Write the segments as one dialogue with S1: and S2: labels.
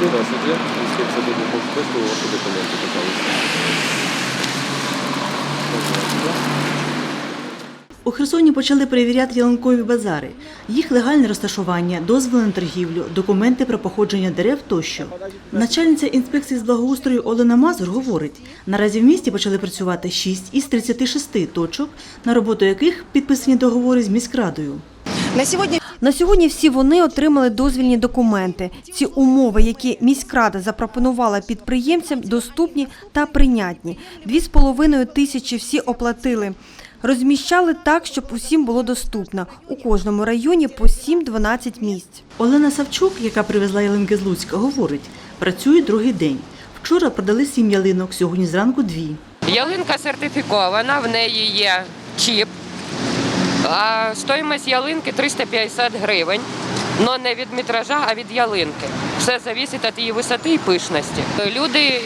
S1: Інспекція буде по списку, ваші документи, пожалуйста.
S2: У Херсоні почали перевіряти ялинкові базари, їх легальне розташування, дозволи на торгівлю, документи про походження дерев тощо. Начальниця інспекції з благоустрою Олена Мазур говорить, наразі в місті почали працювати 6 із 36 точок, на роботу яких підписані договори з міськрадою.
S3: На сьогодні
S4: На сьогодні всі вони отримали дозвільні документи. Ці умови, які міськрада запропонувала підприємцям, доступні та прийнятні. Дві з половиною тисячі всі оплатили. Розміщали так, щоб усім було доступно. У кожному районі по 7-12 місць.
S2: Олена Савчук, яка привезла ялинки з Луцька, говорить, працює другий день. Вчора продали сім ялинок, сьогодні зранку дві.
S5: Ялинка сертифікована, в неї є чіп. А стоїмость ялинки 350 гривень. Но не від метража, а від ялинки. Все залежить від її висоти і пишності. Люди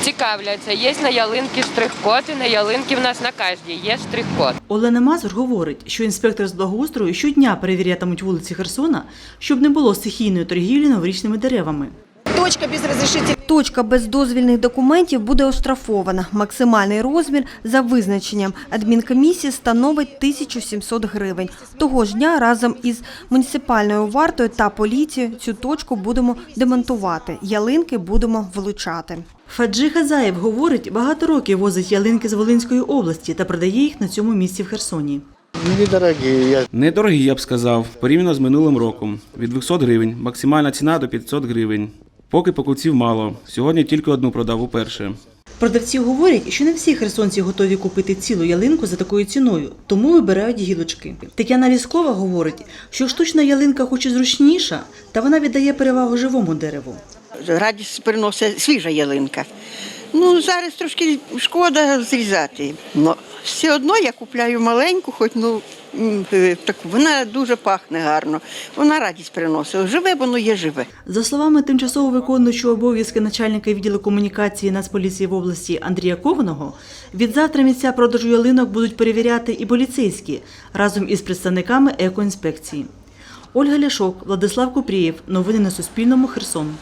S5: цікавляться, є на ялинки штрих-код, і на ялинки в нас на кожній є штрих-код.
S2: Олена Мазур говорить, що інспектор з благоустрою щодня перевірятимуть вулиці Херсона, щоб не було стихійної торгівлі новорічними деревами.
S3: Точка без розрішителя.
S4: Точка без дозвільних документів буде оштрафована. Максимальний розмір за визначенням адмінкомісії становить 1700 гривень. Того ж дня разом із муніципальною вартою та поліцією цю точку будемо демонтувати. Ялинки будемо вилучати.
S2: Фаджи Хазаєв говорить, багато років возить ялинки з Волинської області та продає їх на цьому місці в Херсоні.
S6: Недорогие, я
S7: Недорогі, я б сказав, порівняно з минулим роком. Від 200 гривень, максимальна ціна до 500 гривень. Поки покупців мало. Сьогодні тільки одну продав уперше.
S2: Продавці говорять, що не всі херсонці готові купити цілу ялинку за такою ціною, тому вибирають гілочки. Тетяна Ліскова говорить, що штучна ялинка хоч і зручніша, та вона віддає перевагу живому дереву.
S8: радість приносить свіжа ялинка. Ну, зараз трошки шкода зрізати. Но все одно я купляю маленьку, хоч ну е, так вона дуже пахне гарно. Вона радість приносить. Живе, воно є живе.
S2: За словами тимчасово виконуючого обов'язки начальника відділу комунікації Нацполіції в області Андрія Кованого, від завтра місця продажу ялинок будуть перевіряти і поліцейські разом із представниками екоінспекції. Ольга Ляшок, Владислав Купрієв. Новини на Суспільному. Херсон.